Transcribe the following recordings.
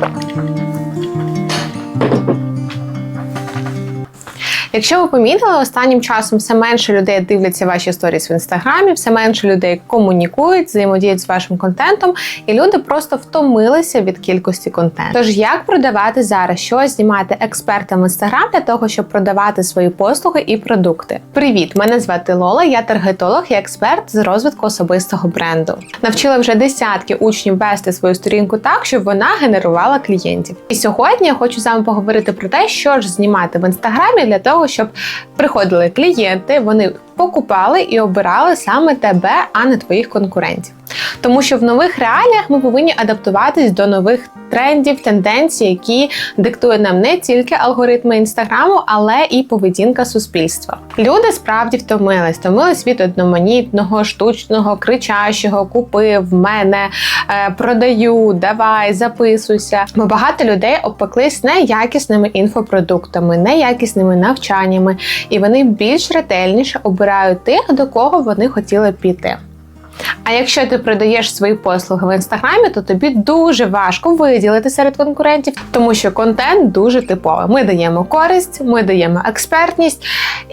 Thank you. Якщо ви помітили, останнім часом все менше людей дивляться ваші сторіс в інстаграмі, все менше людей комунікують, взаємодіють з вашим контентом, і люди просто втомилися від кількості контенту. Тож як продавати зараз, що знімати експертам в інстаграм для того, щоб продавати свої послуги і продукти? Привіт! Мене звати Лола, я таргетолог і експерт з розвитку особистого бренду. Навчила вже десятки учнів вести свою сторінку так, щоб вона генерувала клієнтів. І сьогодні я хочу з вами поговорити про те, що ж знімати в інстаграмі для того, щоб приходили клієнти, вони покупали і обирали саме тебе, а не твоїх конкурентів. Тому що в нових реаліях ми повинні адаптуватись до нових трендів, тенденцій, які диктує нам не тільки алгоритми інстаграму, але і поведінка суспільства. Люди справді втомились, втомились від одноманітного, штучного, кричащого, купив мене, е, продаю, давай, записуйся. Бо багато людей обпеклись неякісними інфопродуктами, неякісними навчаннями, і вони більш ретельніше обирають тих, до кого вони хотіли піти. А якщо ти продаєш свої послуги в інстаграмі, то тобі дуже важко виділити серед конкурентів, тому що контент дуже типовий. Ми даємо користь, ми даємо експертність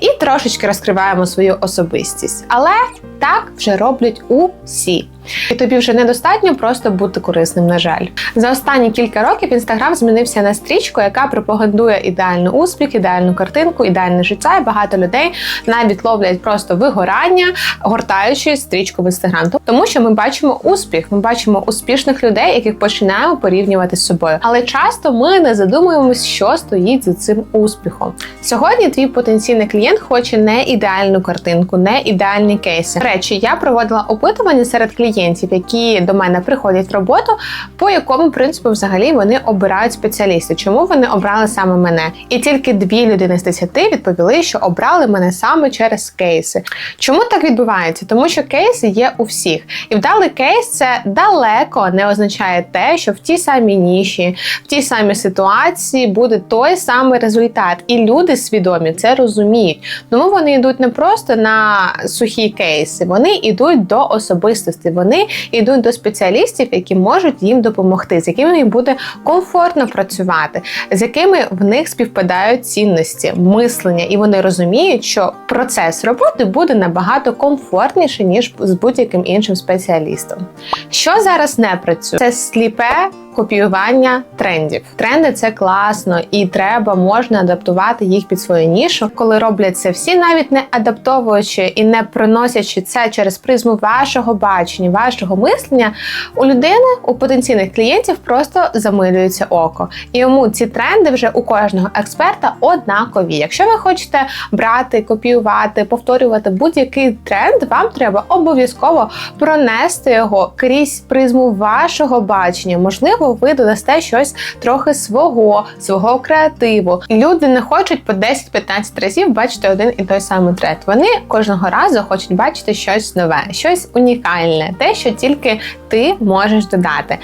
і трошечки розкриваємо свою особистість. Але так вже роблять усі. І тобі вже недостатньо просто бути корисним, на жаль. За останні кілька років інстаграм змінився на стрічку, яка пропагандує ідеальний успіх, ідеальну картинку, ідеальне життя. І багато людей навіть ловлять просто вигорання, гортаючи стрічку в інстаграм. Тому що ми бачимо успіх, ми бачимо успішних людей, яких починаємо порівнювати з собою. Але часто ми не задумуємось, що стоїть за цим успіхом. Сьогодні твій потенційний клієнт хоче не ідеальну картинку, не ідеальні кейси. Речі, я проводила опитування серед клієнтів, які до мене приходять в роботу, по якому принципу взагалі вони обирають спеціалістів. Чому вони обрали саме мене? І тільки дві людини з десяти відповіли, що обрали мене саме через кейси. Чому так відбувається? Тому що кейси є у всіх, і вдалий кейс це далеко не означає те, що в тій самій ніші, в тій самій ситуації буде той самий результат, і люди свідомі це розуміють. Тому вони йдуть не просто на сухі кейси, вони йдуть до особистості, вони йдуть до спеціалістів, які можуть їм допомогти, з якими їм буде комфортно працювати, з якими в них співпадають цінності, мислення, і вони розуміють, що процес роботи буде набагато комфортніше ніж з будь-яким іншим спеціалістом. Що зараз не працює? Це сліпе копіювання трендів. Тренди це класно, і треба можна адаптувати їх під свою нішу. Коли роблять це всі, навіть не адаптовуючи і не приносячи це через призму вашого бачення, вашого мислення, у людини, у потенційних клієнтів просто замилюється око. І йому ці тренди вже у кожного експерта однакові. Якщо ви хочете брати, копіювати, повторювати будь-який тренд, вам треба обов'язково пронести його крізь призму вашого бачення. Можливо, ви додасте щось трохи свого, свого креативу. Люди не хочуть по 10-15 разів бачити один і той самий трет. Вони кожного разу хочуть бачити щось нове, щось унікальне, те, що тільки ти можеш додати.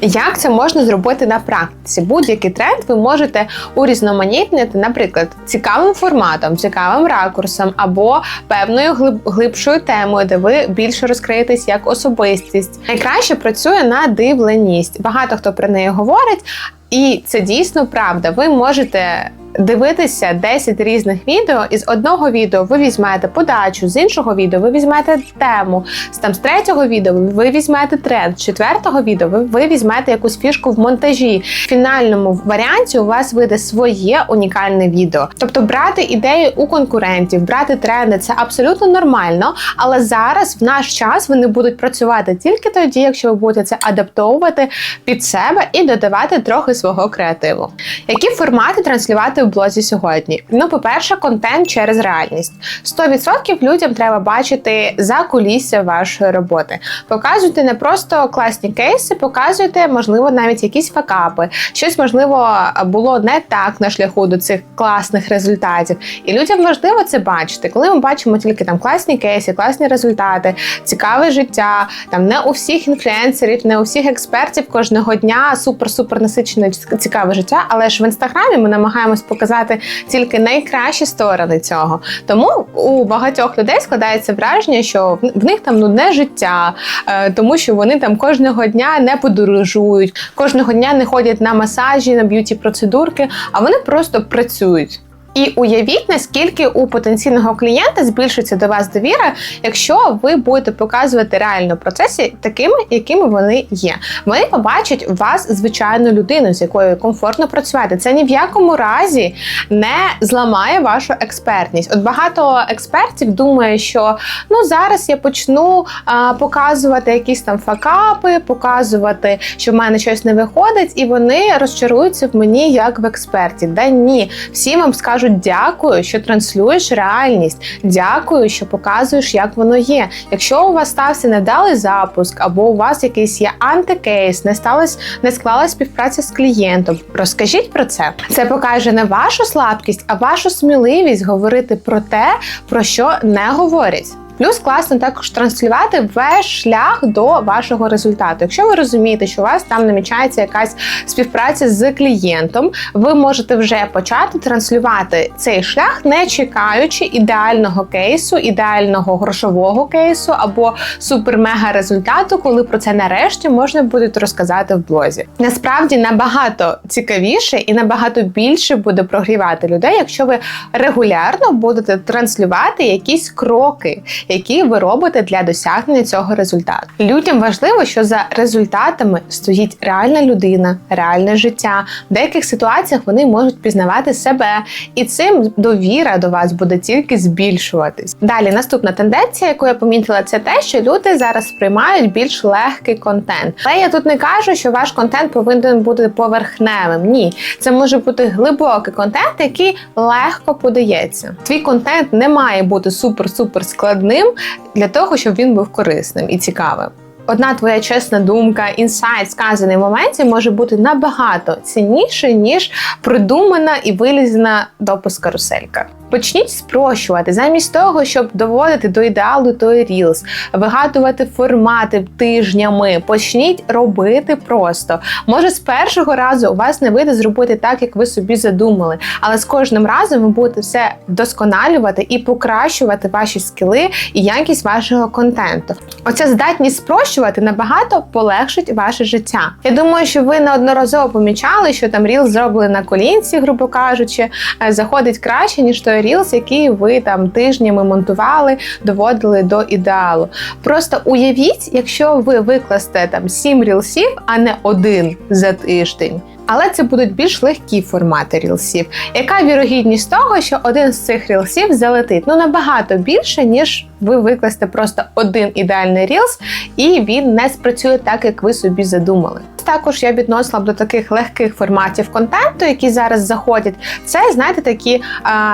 Як це можна зробити на практиці? Будь-який тренд ви можете урізноманітнити, наприклад, цікавим форматом, цікавим ракурсом або певною глиб глибшою темою, де ви більше розкриєтесь як особистість. Найкраще працює на дивленість. Багато хто про неї говорить, і це дійсно правда. Ви можете дивитися 10 різних відео, і з одного відео ви візьмете подачу, з іншого відео ви візьмете тему, з там з третього відео ви візьмете тренд, з четвертого відео ви, ви візьмете якусь фішку в монтажі. В фінальному варіанті у вас вийде своє унікальне відео. Тобто брати ідеї у конкурентів, брати тренди це абсолютно нормально, але зараз в наш час вони будуть працювати тільки тоді, якщо ви будете це адаптовувати під себе і додавати трохи свого креативу. Які формати транслювати блозі сьогодні? Ну, по-перше, контент через реальність. 100% людям треба бачити за кулісся вашої роботи. Показуйте не просто класні кейси, показуйте, можливо, навіть якісь факапи. Щось можливо було не так на шляху до цих класних результатів. І людям важливо це бачити. Коли ми бачимо тільки там класні кейси, класні результати, цікаве життя. Там не у всіх інфлюенсерів, не у всіх експертів кожного дня супер-супер насичене не цікаве життя, але ж в інстаграмі ми намагаємось показати тільки найкращі сторони цього. Тому у багатьох людей складається враження, що в них там нудне життя, е, тому що вони там кожного дня не подорожують, кожного дня не ходять на масажі, на б'юті процедурки, а вони просто працюють. І уявіть, наскільки у потенційного клієнта збільшиться до вас довіра, якщо ви будете показувати реально процеси такими, якими вони є. Вони побачать вас звичайну людину, з якою комфортно працювати. Це ні в якому разі не зламає вашу експертність. От багато експертів думає, що ну зараз я почну а, показувати якісь там факапи, показувати, що в мене щось не виходить, і вони розчаруються в мені як в експерті. Да ні, всі вам скажуть кажуть дякую, що транслюєш реальність. Дякую, що показуєш, як воно є. Якщо у вас стався невдалий запуск, або у вас якийсь є антикейс, не сталося, не склалась співпраця з клієнтом. Розкажіть про це. Це покаже не вашу слабкість, а вашу сміливість говорити про те, про що не говорять. Плюс класно також транслювати весь шлях до вашого результату. Якщо ви розумієте, що у вас там намічається якась співпраця з клієнтом, ви можете вже почати транслювати цей шлях, не чекаючи ідеального кейсу, ідеального грошового кейсу або супер-мега результату, коли про це нарешті можна буде розказати в блозі. Насправді набагато цікавіше і набагато більше буде прогрівати людей, якщо ви регулярно будете транслювати якісь кроки які ви робите для досягнення цього результату. Людям важливо, що за результатами стоїть реальна людина, реальне життя. В деяких ситуаціях вони можуть пізнавати себе, і цим довіра до вас буде тільки збільшуватись. Далі наступна тенденція, яку я помітила, це те, що люди зараз сприймають більш легкий контент. Але я тут не кажу, що ваш контент повинен бути поверхневим. Ні, це може бути глибокий контент, який легко подається. Твій контент не має бути супер-супер складним ним для того, щоб він був корисним і цікавим. Одна твоя чесна думка, інсайт, сказаний в моменті, може бути набагато цінніше, ніж придумана і вилізна допуск каруселька. Почніть спрощувати, замість того, щоб доводити до ідеалу той Reels, вигадувати формати тижнями. Почніть робити просто. Може, з першого разу у вас не вийде зробити так, як ви собі задумали, але з кожним разом ви будете все вдосконалювати і покращувати ваші скіли і якість вашого контенту. Оця здатність спрощувати набагато полегшить ваше життя. Я думаю, що ви неодноразово помічали, що там Reels зробили на колінці, грубо кажучи, е, заходить краще ніж той Reels, який ви там тижнями монтували, доводили до ідеалу. Просто уявіть, якщо ви викласте там сім рілсів, а не один за тиждень. Але це будуть більш легкі формати рілсів. Яка вірогідність того, що один з цих рілсів залетить? Ну набагато більше, ніж ви викласте просто один ідеальний рілс, і він не спрацює так, як ви собі задумали також я відносила б до таких легких форматів контенту, які зараз заходять. Це знаєте, такі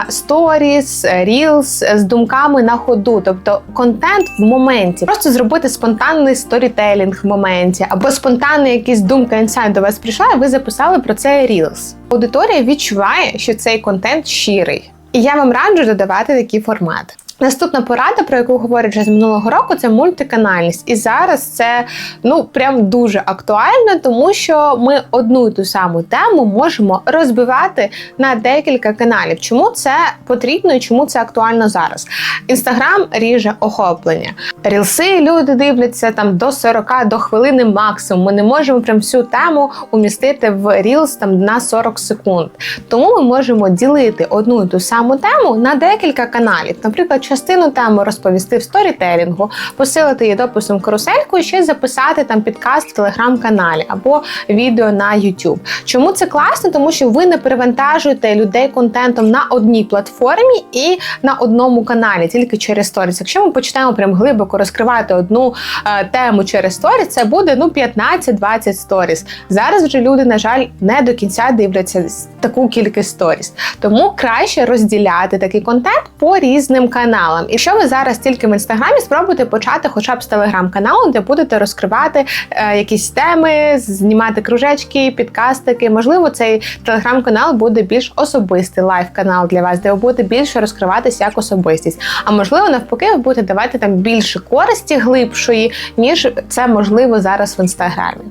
сторіс, рілс з думками на ходу, тобто контент в моменті. Просто зробити спонтанний сторітелінг в моменті, або спонтанний якийсь думка інсайт до вас прийшла, і ви записали про це Reels. Аудиторія відчуває, що цей контент щирий. І я вам раджу додавати такі формати. Наступна порада, про яку говорять вже з минулого року, це мультиканальність. І зараз це ну прям дуже актуально, тому що ми одну і ту саму тему можемо розбивати на декілька каналів. Чому це потрібно і чому це актуально зараз? Інстаграм ріже охоплення. Рілси люди дивляться там до 40 до хвилини максимум. Ми не можемо прям всю тему умістити в Рілс там на 40 секунд. Тому ми можемо ділити одну і ту саму тему на декілька каналів. Наприклад частину теми розповісти в сторітелінгу, посилити її дописом карусельку і ще записати там підкаст в телеграм-каналі або відео на YouTube. Чому це класно? Тому що ви не перевантажуєте людей контентом на одній платформі і на одному каналі, тільки через сторіс. Якщо ми почнемо прям глибоко розкривати одну е, тему через сторіс, це буде ну 15-20 сторіс. Зараз вже люди, на жаль, не до кінця дивляться таку кількість сторіс. Тому краще розділяти такий контент по різним каналам каналам. І якщо ви зараз тільки в інстаграмі, спробуйте почати, хоча б з телеграм-каналу, де будете розкривати е, якісь теми, знімати кружечки, підкастики. Можливо, цей телеграм-канал буде більш особистий лайв-канал для вас, де ви будете більше розкриватися як особистість. А можливо, навпаки, ви будете давати там більше користі глибшої, ніж це можливо зараз в інстаграмі.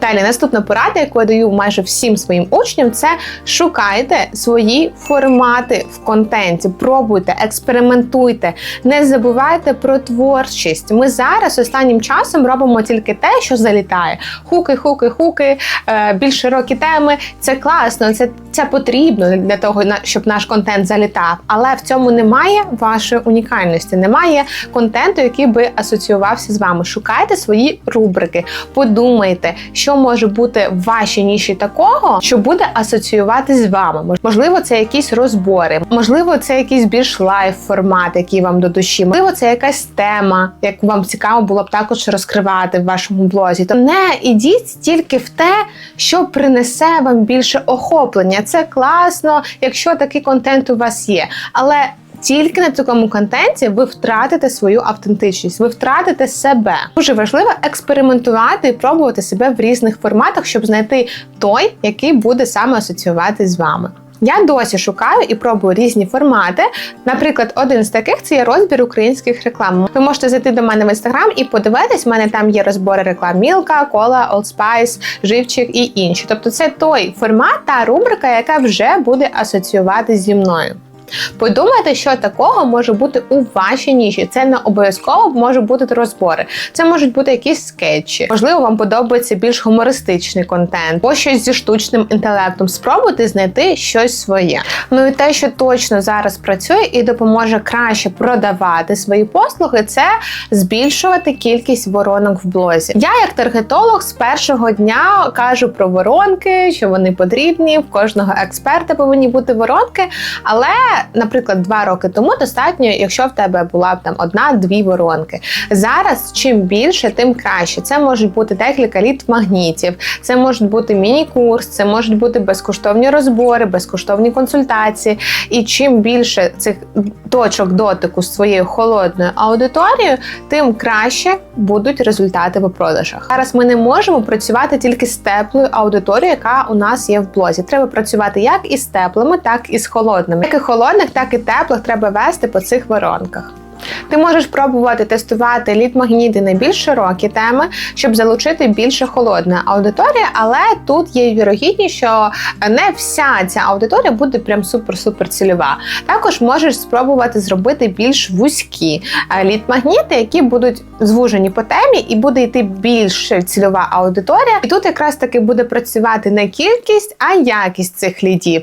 Далі, наступна порада, яку я даю майже всім своїм учням, це шукайте свої формати в контенті, пробуйте, експериментуйте, не забувайте про творчість. Ми зараз останнім часом робимо тільки те, що залітає. Хуки, хуки, хуки, е, більш широкі теми. Це класно, це, це потрібно для того, щоб наш контент залітав. Але в цьому немає вашої унікальності, немає контенту, який би асоціювався з вами. Шукайте свої рубрики, подумайте, що може бути в вашій ніші такого, що буде асоціюватись з вами. Мож- Можливо, це якісь розбори, можливо, це якийсь більш лайв формат, який вам до душі. Можливо, це якась тема, яку вам цікаво було б також розкривати в вашому блозі. То не ідіть тільки в те, що принесе вам більше охоплення. Це класно, якщо такий контент у вас є, але. Тільки на такому контенті ви втратите свою автентичність, ви втратите себе. Дуже важливо експериментувати і пробувати себе в різних форматах, щоб знайти той, який буде саме асоціювати з вами. Я досі шукаю і пробую різні формати. Наприклад, один з таких це є розбір українських реклам. Ви можете зайти до мене в інстаграм і подивитись. У мене там є розбори реклам Мілка, Кола, Old Spice, Живчик і інші. Тобто, це той формат та рубрика, яка вже буде асоціюватися зі мною. Подумайте, що такого може бути у вашій ніші. Це не обов'язково може бути розбори. Це можуть бути якісь скетчі. Можливо, вам подобається більш гумористичний контент, або щось зі штучним інтелектом. Спробуйте знайти щось своє. Ну і те, що точно зараз працює і допоможе краще продавати свої послуги, це збільшувати кількість воронок в блозі. Я, як таргетолог, з першого дня кажу про воронки, що вони потрібні. В кожного експерта повинні бути воронки, але наприклад, два роки тому достатньо, якщо в тебе була б там одна-дві воронки. Зараз чим більше, тим краще. Це можуть бути декілька літ магнітів, це можуть бути міні-курс, це можуть бути безкоштовні розбори, безкоштовні консультації. І чим більше цих точок дотику з своєю холодною аудиторією, тим краще будуть результати по продажах. Зараз ми не можемо працювати тільки з теплою аудиторією, яка у нас є в блозі. Треба працювати як із теплими, так і з холодними. Як і холодних, так і теплих треба вести по цих воронках. Ти можеш пробувати тестувати лід-магніти на більш широкі теми, щоб залучити більше холодної аудиторії, але тут є вірогідність, що не вся ця аудиторія буде прям супер-супер цільова. Також можеш спробувати зробити більш вузькі е, лід-магніти, які будуть звужені по темі, і буде йти більш цільова аудиторія. І тут якраз таки буде працювати не кількість, а якість цих лідів.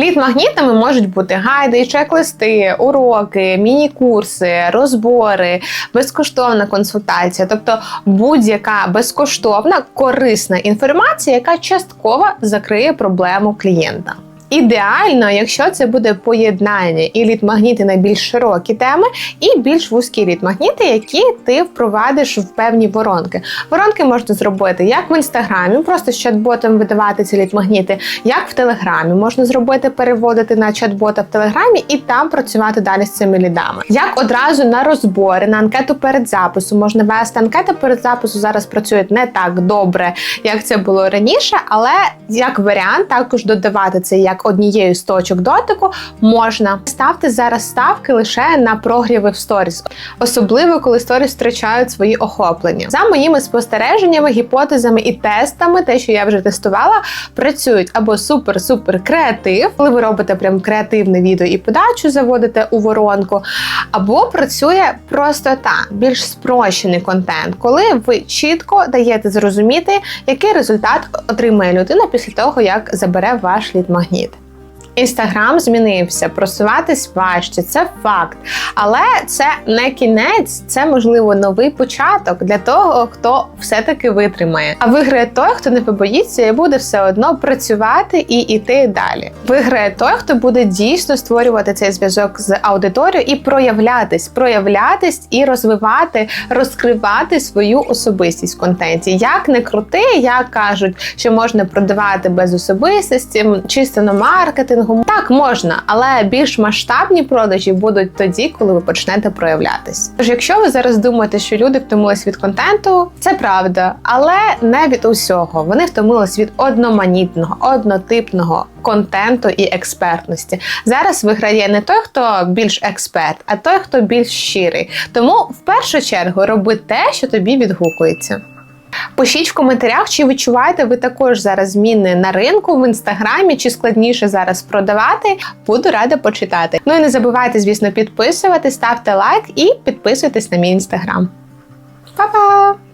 Лід-магнітами можуть бути гайди, чек-листи, уроки, міні-курси, розбори, безкоштовна консультація, тобто будь-яка безкоштовна корисна інформація, яка частково закриє проблему клієнта. Ідеально, якщо це буде поєднання і лід-магніти на більш широкі теми, і більш вузькі лід-магніти, які ти впровадиш в певні воронки. Воронки можна зробити як в інстаграмі, просто з чат-ботом видавати ці лід-магніти, як в телеграмі можна зробити, переводити на чат-бота в телеграмі і там працювати далі з цими лідами. Як одразу на розбори, на анкету перед записом можна вести анкета перед записом зараз працюють не так добре, як це було раніше, але як варіант також додавати це як однією з точок дотику можна. Ставте зараз ставки лише на прогріви в сторіс, особливо коли сторіс втрачають свої охоплення. За моїми спостереженнями, гіпотезами і тестами, те, що я вже тестувала, працюють або супер-супер креатив, коли ви робите прям креативне відео і подачу заводите у воронку, або працює простота, більш спрощений контент, коли ви чітко даєте зрозуміти, який результат отримає людина після того, як забере ваш лід-магніт. Інстаграм змінився, просуватись важче, це факт. Але це не кінець, це можливо новий початок для того, хто все-таки витримає. А виграє той, хто не побоїться і буде все одно працювати і йти далі. Виграє той, хто буде дійсно створювати цей зв'язок з аудиторією і проявлятись, проявлятись і розвивати, розкривати свою особистість в контенті. Як не крути, як кажуть, що можна продавати без особистості, чисто на маркетингу. Маркетингу. Так можна, але більш масштабні продажі будуть тоді, коли ви почнете проявлятись. Тож, якщо ви зараз думаєте, що люди втомились від контенту, це правда, але не від усього. Вони втомились від одноманітного, однотипного контенту і експертності. Зараз виграє не той, хто більш експерт, а той, хто більш щирий. Тому в першу чергу роби те, що тобі відгукується. Пишіть в коментарях, чи відчуваєте ви також зараз зміни на ринку в інстаграмі, чи складніше зараз продавати. Буду рада почитати. Ну і не забувайте, звісно, підписувати, ставте лайк і підписуйтесь на мій інстаграм. Па-па!